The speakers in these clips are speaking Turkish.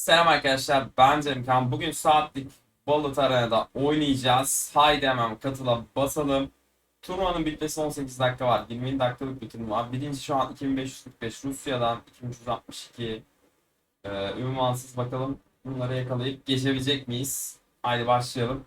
Selam arkadaşlar ben Cemkan. Bugün saatlik Balıt Arena'da oynayacağız. Haydi hemen katıla basalım. Turnuvanın bitmesi 18 dakika var. 20 dakikalık bir turnuva. Birinci şu an 2545 Rusya'dan 2362 ee, ünvansız bakalım bunları yakalayıp geçebilecek miyiz? Haydi başlayalım.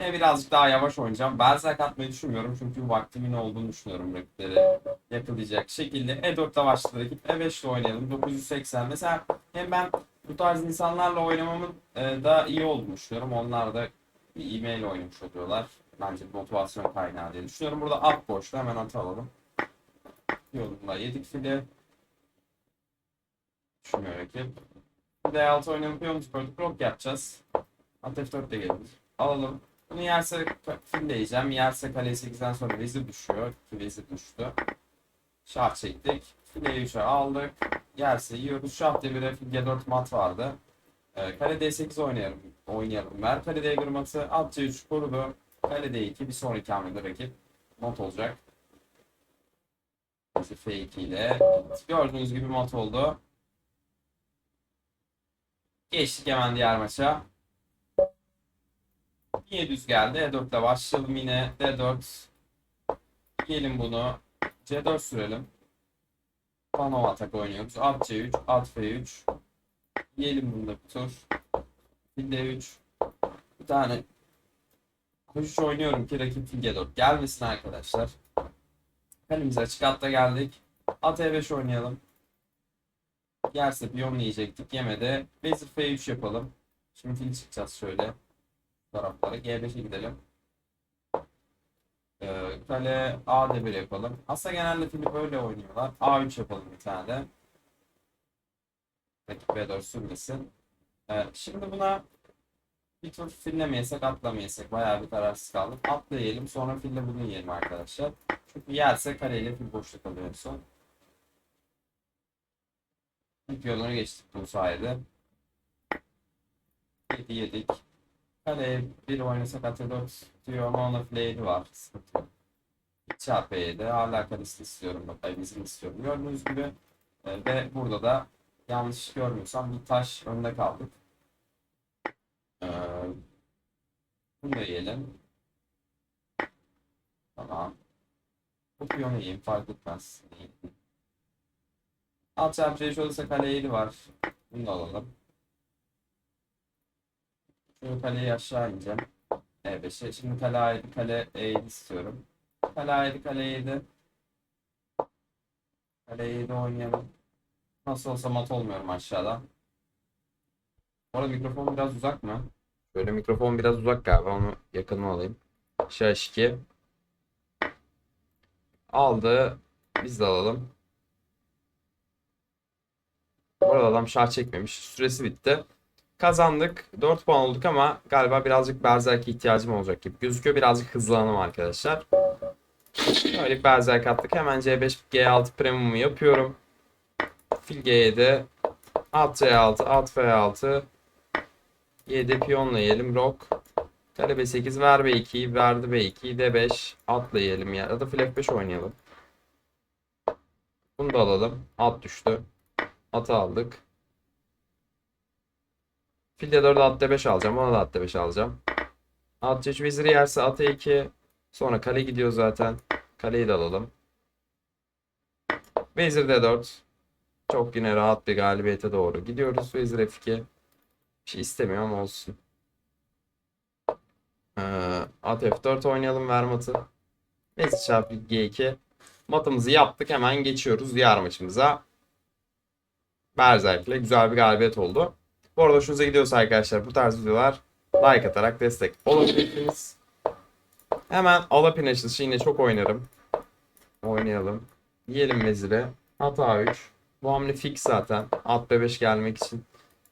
Yine birazcık daha yavaş oynayacağım. Berserk atmayı düşünmüyorum çünkü vaktimin olduğunu düşünüyorum rakipleri yakalayacak şekilde. E4'te başladı rakip. E5'te oynayalım. 980. Mesela hem ben bu tarz insanlarla oynamamın e, daha iyi olduğunu düşünüyorum. Onlar da bir e-mail oynamış oluyorlar. Bence motivasyon kaynağı diye düşünüyorum. Burada at boşta hemen atı alalım. Yolunda yedik fili. Düşünmüyor rakip. D6 oynayalım. Piyon çıkardık. Rock yapacağız. At F4 de gelir. Alalım. Bunu yerse fil diyeceğim. Yerse kale 8'den sonra vezir düşüyor. Vezir düştü. Şah çektik. File 3'e aldık. Yerse yiyoruz. Şah D1'e fil G4 mat vardı. Ee, kale D8 oynayalım. Oynayalım. Ver kale D1 matı. At C3 korudu. Kale D2 bir sonraki hamlede rakip mat olacak. Bizi F2 ile. Gördüğünüz gibi mat oldu. Geçtik hemen diğer maça. Yine düz geldi. E4'le başlayalım yine. D4. Yiyelim bunu. C4 sürelim. Panova atak oynuyoruz. At C3, at F3. Yiyelim bunu da bir tur. Fil D3. Bir tane koşuş oynuyorum ki rakip fil G4 gelmesin arkadaşlar. Kalemize açık atta geldik. At E5 oynayalım. Yerse piyon yiyecektik. Yemede. Vezir F3 yapalım. Şimdi fil çıkacağız şöyle. Taraflara. G5'e gidelim. Ee, kale A1 yapalım. Aslında genelde fili böyle oynuyorlar. A3 yapalım bir tane. Rakip B4 sürmesin. Ee, şimdi buna bir tur fillemeyesek atlamayesek bayağı bir kararsız kaldık. Atlayalım sonra fille bunu yiyelim arkadaşlar. Çünkü yerse kareyle fil boşluk kalıyor en son. İlk yolunu geçtik bu sayede. 7 yedik. Kaleye bir oynasak atı 4 diyor ama ona 7 var. Sıkıntı yok. 2 çarpı 7 hala kalesi istiyorum. Ay bizim istiyorum. Gördüğünüz gibi e, ve burada da yanlış görmüyorsam bir taş önde kaldık. Ee, bunu da yiyelim. Tamam. Bu piyonu yiyeyim fark etmez. Alt çarpı olursa kale 7 var. Bunu da alalım. Şu kaleyi aşağı ineceğim. E5'e. Şimdi kale A7, kale E7 istiyorum. Kale A7, kale E7. Kale E7 oynayalım. Nasıl olsa mat olmuyorum aşağıda. Bu arada mikrofon biraz uzak mı? Böyle mikrofon biraz uzak galiba. Onu yakınıma alayım. Şah 2 Aldı. Biz de alalım. Bu arada adam şah çekmemiş. Süresi bitti. Kazandık. 4 puan olduk ama galiba birazcık Berserk'e ihtiyacım olacak gibi gözüküyor. Birazcık hızlanalım arkadaşlar. Böyle bir Berserk attık. Hemen C5 G6 premium'u yapıyorum. Fil G7 at C6 at F6 7 piyonla yiyelim. Rock. Kale B8 ver B2 verdi B2 D5 atla yiyelim ya. Ya da fil F5 oynayalım. Bunu da alalım. At düştü. Atı aldık. Fil D4 at D5 alacağım. Ona da at D5 alacağım. At C3 veziri yerse at E2. Sonra kale gidiyor zaten. Kaleyi de alalım. Vezir D4. Çok yine rahat bir galibiyete doğru gidiyoruz. Vezir F2. Bir şey istemiyor ama olsun. Ee, at F4 oynayalım ver matı. Vezir çarpı G2. Matımızı yaptık. Hemen geçiyoruz diğer maçımıza. Berserk'le güzel bir galibiyet oldu. Bu arada hoşunuza gidiyorsa arkadaşlar bu tarz videolar like atarak destek olabilirsiniz. Hemen Alapin açılışı yine çok oynarım. Oynayalım. Yiyelim veziri. At A3. Bu hamle fix zaten. At B5 gelmek için.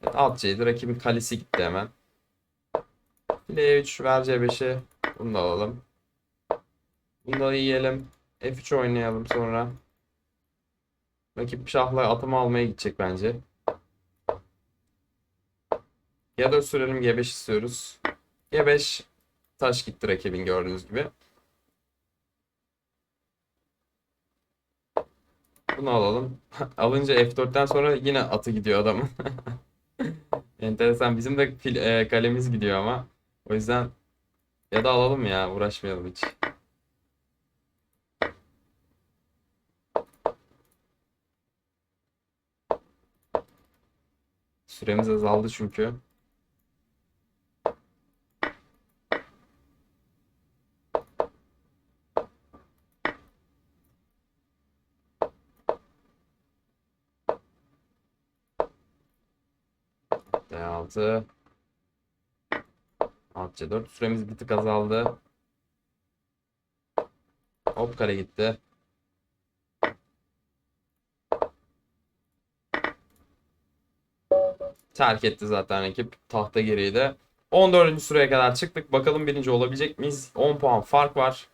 Evet, at C'ydi. Rakibin kalesi gitti hemen. File E3 ver C5'i. Bunu da alalım. Bunu da yiyelim. F3 oynayalım sonra. Rakip şahla atımı almaya gidecek bence. G4 sürelim G5 istiyoruz. G5 taş gitti rakibin gördüğünüz gibi. Bunu alalım. Alınca F4'ten sonra yine atı gidiyor adamın. Enteresan. Bizim de fil, e, kalemiz gidiyor ama. O yüzden ya da alalım ya. Uğraşmayalım hiç. Süremiz azaldı çünkü. D6 Alt C4 süremiz bir tık azaldı. Hop kare gitti. Terk etti zaten rakip. Tahta geriydi. 14. sıraya kadar çıktık. Bakalım birinci olabilecek miyiz? 10 puan fark var.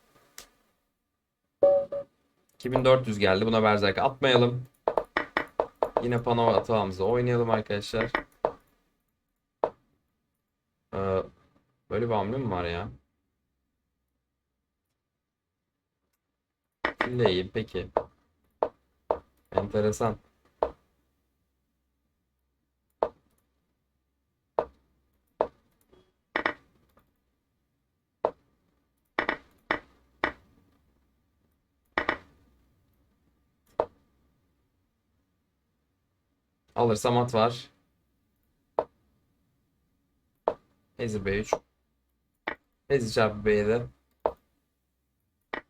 2400 geldi. Buna berzerk atmayalım. Yine Panova atağımızı oynayalım arkadaşlar. Ee, böyle bir hamle mi var ya? Filleyim peki. Enteresan. Alırsam at var. Vezir B3. Vezir çarpı B7.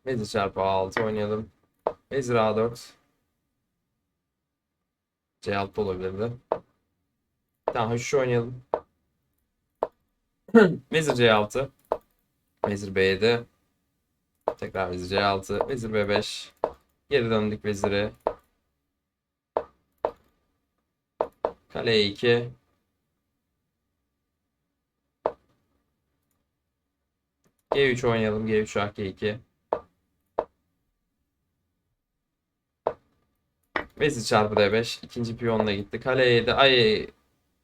Vezir çarpı A6 oynayalım. Vezir A4. C6 olabilirdi. Tamam şu oynayalım. Vezir C6. Vezir B7. Tekrar vezir C6. Vezir B5. Geri döndük vezire. Kale E2. G3 oynayalım. G3 şah G2. Vezir çarpı D5. İkinci piyonla gitti. Kale E7. Ay.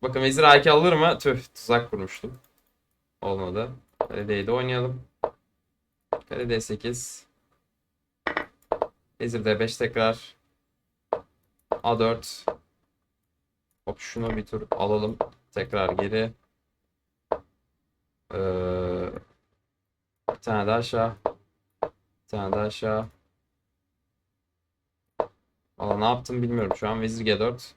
Bakın vezir A2 alır mı? Tüh tuzak kurmuştum. Olmadı. Kale D7 oynayalım. Kale D8. Vezir D5 tekrar. A4. Hop şunu bir tur alalım. Tekrar geri. Ee, bir tane daha aşağı. Bir tane daha aşağı. Valla ne yaptım bilmiyorum. Şu an vezir G4.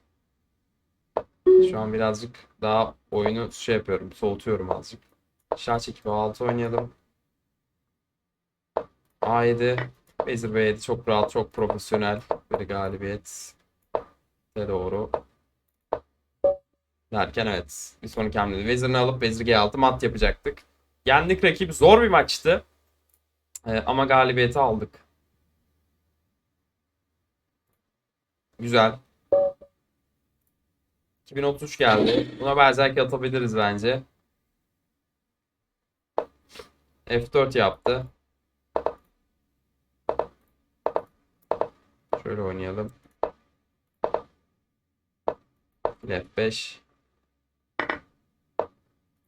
Şu an birazcık daha oyunu şey yapıyorum. Soğutuyorum azıcık. Şah çekip A6 oynayalım. A7. Vezir B7 çok rahat, çok profesyonel bir galibiyet. De doğru. Derken evet. Bir sonraki hamlede vezirini alıp vezir G6 mat yapacaktık. Yendik rakip. Zor bir maçtı. Ee, ama galibiyeti aldık. Güzel. 2033 geldi. Buna benzerki atabiliriz bence. F4 yaptı. Şöyle oynayalım. F5.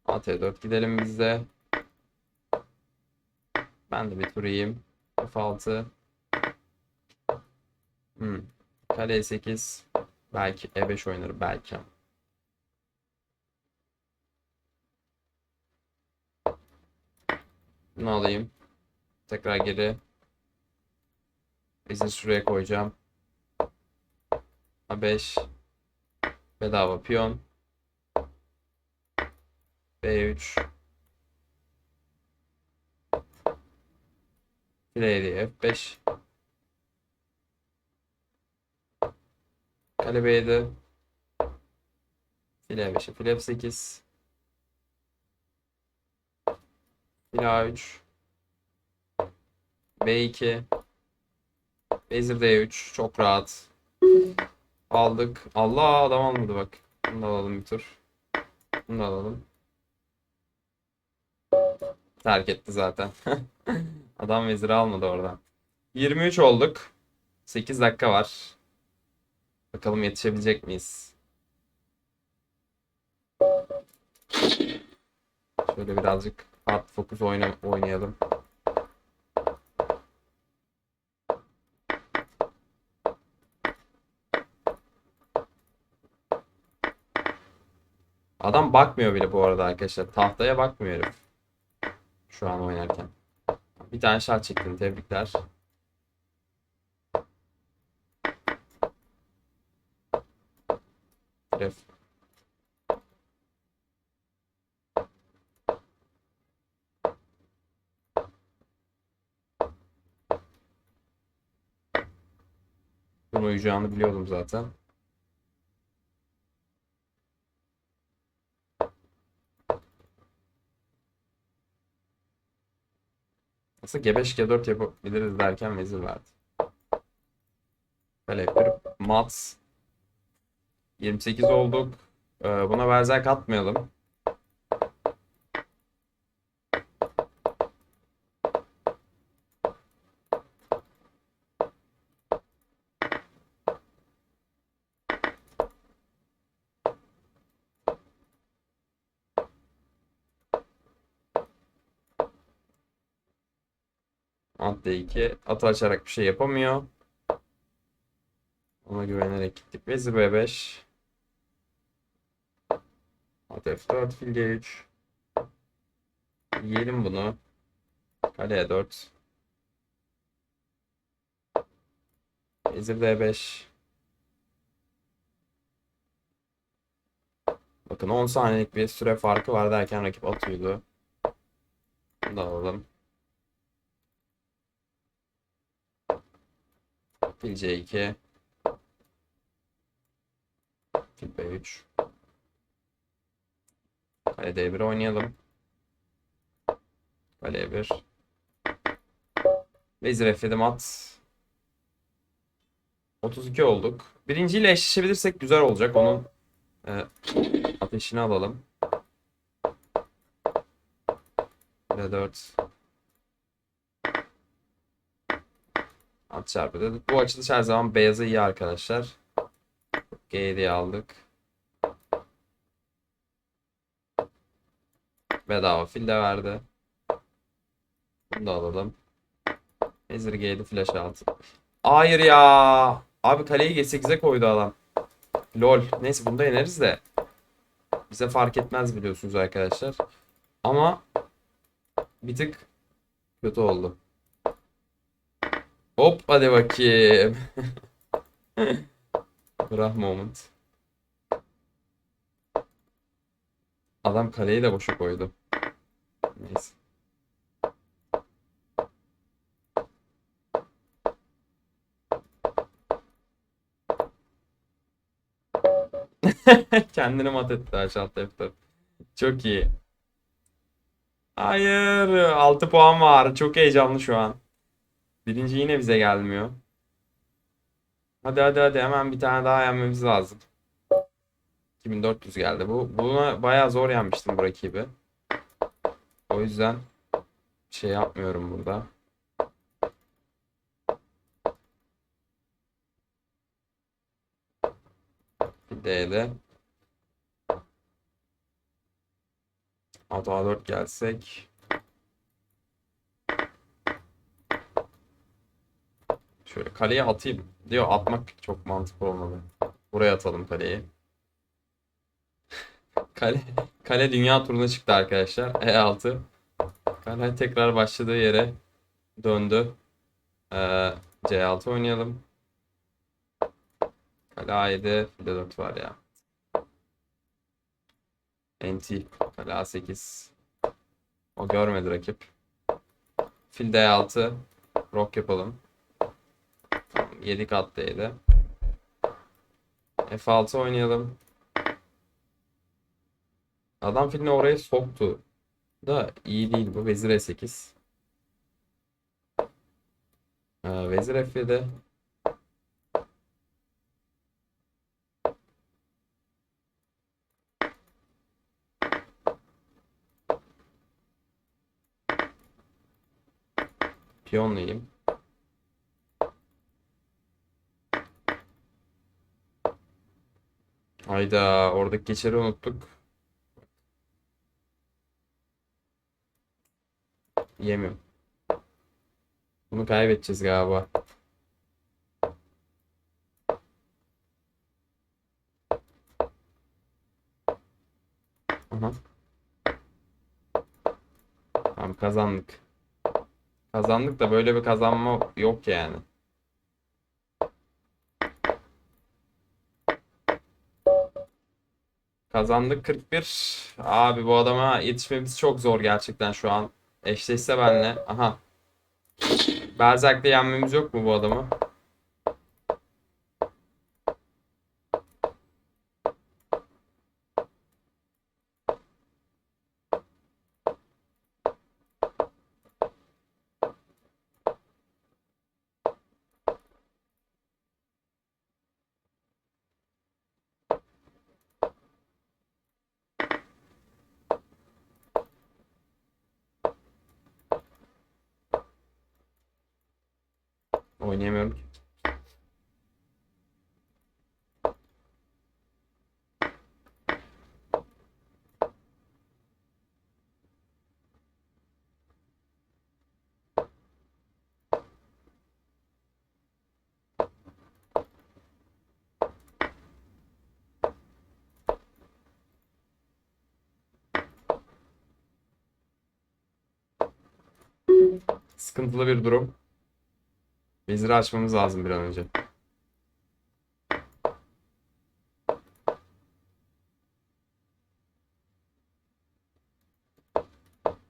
At E4 gidelim biz de. Ben de bir tur yiyeyim. F6. Hmm. Kale E8. Belki E5 oynarım belki. Bunu alayım. Tekrar geri. Vezir şuraya koyacağım. A5. Bedava piyon. B3. File F5. Kale B7. File F5'e file F8. File A3. B2. Vezir D3. Çok rahat. Aldık. Allah adam almadı bak. Bunu da alalım bir tur. Bunu da alalım. Terk etti zaten. Adam veziri almadı oradan. 23 olduk. 8 dakika var. Bakalım yetişebilecek miyiz? Şöyle birazcık hard focus oyna oynayalım. Adam bakmıyor bile bu arada arkadaşlar. Tahtaya bakmıyor. Şu an oynarken. Bir tane şart çektin. Tebrikler. Ref. Bunun uyacağını biliyordum zaten. Aslında G5 G4 yapabiliriz derken vezir verdi. Kale bir mat 28 olduk. Ee, buna benzer katmayalım. At D2 atı açarak bir şey yapamıyor. Ona güvenerek gittik. Vezir B5. At F4 fil G3. Yiyelim bunu. Kale E4. Vezir D5. Bakın 10 saniyelik bir süre farkı var derken rakip atıyordu. Bunu da alalım. Fil C2. Fil B3. Kale D1 oynayalım. Kale E1. Vezir F7 mat. 32 olduk. Birinciyle eşleşebilirsek güzel olacak. Onun e, ateşini alalım. D4. At çarpı dedik. Bu açılış her zaman beyazı iyi arkadaşlar. G7'yi aldık. Bedava fil de verdi. Bunu da alalım. Vezir G7 flash altı. Hayır ya. Abi kaleyi G8'e koydu adam. Lol. Neyse bunu da yeneriz de. Bize fark etmez biliyorsunuz arkadaşlar. Ama bir tık kötü oldu. Hop hadi bakayım. Brah moment. Adam kaleyi de boşa koydu. Neyse. Kendini mat etti aşağı F4. Çok iyi. Hayır. 6 puan var. Çok heyecanlı şu an. Birinci yine bize gelmiyor. Hadi hadi hadi hemen bir tane daha yenmemiz lazım. 2400 geldi. Bu buna bayağı zor yenmiştim bu rakibi. O yüzden şey yapmıyorum burada. Bir D'de. At A4 gelsek. Şöyle kaleye atayım. Diyor atmak çok mantıklı olmadı. Buraya atalım kaleyi. Kale, kale dünya turuna çıktı arkadaşlar. E6. Kale tekrar başladığı yere döndü. Ee, C6 oynayalım. Kale A7. Fil 4 var ya. NT. Kale A8. O görmedi rakip. Fil D6. Rock yapalım. 7 katlıydı. F6 oynayalım. Adam filmi oraya soktu. Da iyi değil bu. Vezir E8. Ee, Vezir F7. Piyonlayayım. Hayda oradaki geçeri unuttuk. Yemiyorum. Bunu kaybedeceğiz galiba. Aha. Tamam kazandık. Kazandık da böyle bir kazanma yok yani. Kazandık 41. Abi bu adama yetişmemiz çok zor gerçekten şu an. Eşleşse benle. Aha. Berzerk'le yenmemiz yok mu bu adamı? Oynayamıyorum ki. Sıkıntılı bir durum. Veziri açmamız lazım bir an önce.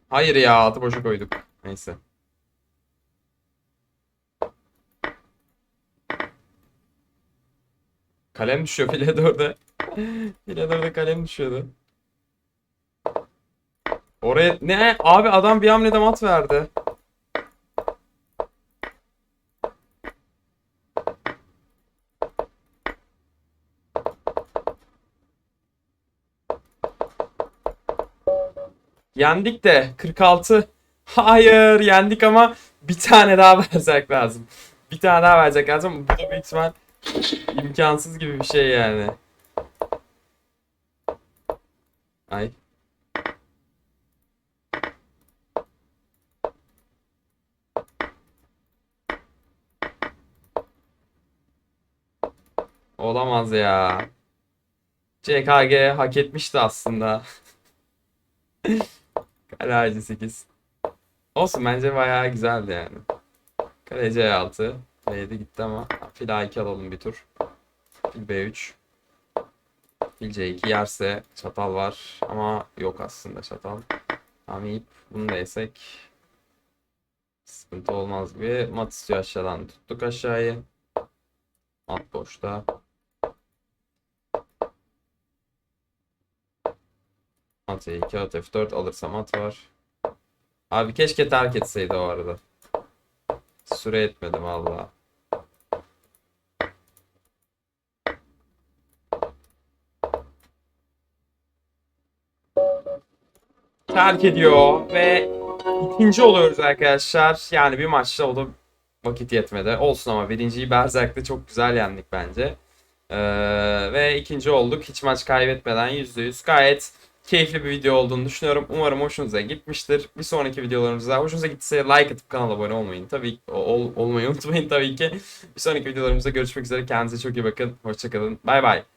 Hayır ya atı boşa koyduk. Neyse. Kalem düşüyor. File dörde kalem düşüyordu. Oraya ne? Abi adam bir hamlede mat verdi. Yendik de 46. Hayır yendik ama bir tane daha verecek lazım. Bir tane daha verecek lazım. Bu da büyük ihtimal imkansız gibi bir şey yani. Ay. Olamaz ya. CKG hak etmişti aslında. Kale 8. Olsun bence bayağı güzeldi yani. Kale C6. B7 gitti ama fil A2 alalım bir tur. Fil B3. Fil C2 yerse çatal var ama yok aslında çatal. Tamam ip bunu da yesek sıkıntı olmaz gibi. Mat istiyor aşağıdan tuttuk aşağıyı. Mat boşta. At E2 at F4 alırsam at var. Abi keşke terk etseydi o arada. Süre etmedi valla. Terk ediyor ve ikinci oluyoruz arkadaşlar. Yani bir maçta o da vakit yetmedi. Olsun ama birinciyi Berzerk'te çok güzel yendik bence. Ee, ve ikinci olduk. Hiç maç kaybetmeden %100 gayet keyifli bir video olduğunu düşünüyorum. Umarım hoşunuza gitmiştir. Bir sonraki videolarımızda hoşunuza gittiyse like atıp kanala abone olmayın. Tabii ol, olmayı unutmayın tabii ki. Bir sonraki videolarımızda görüşmek üzere. Kendinize çok iyi bakın. Hoşçakalın. Bay bay.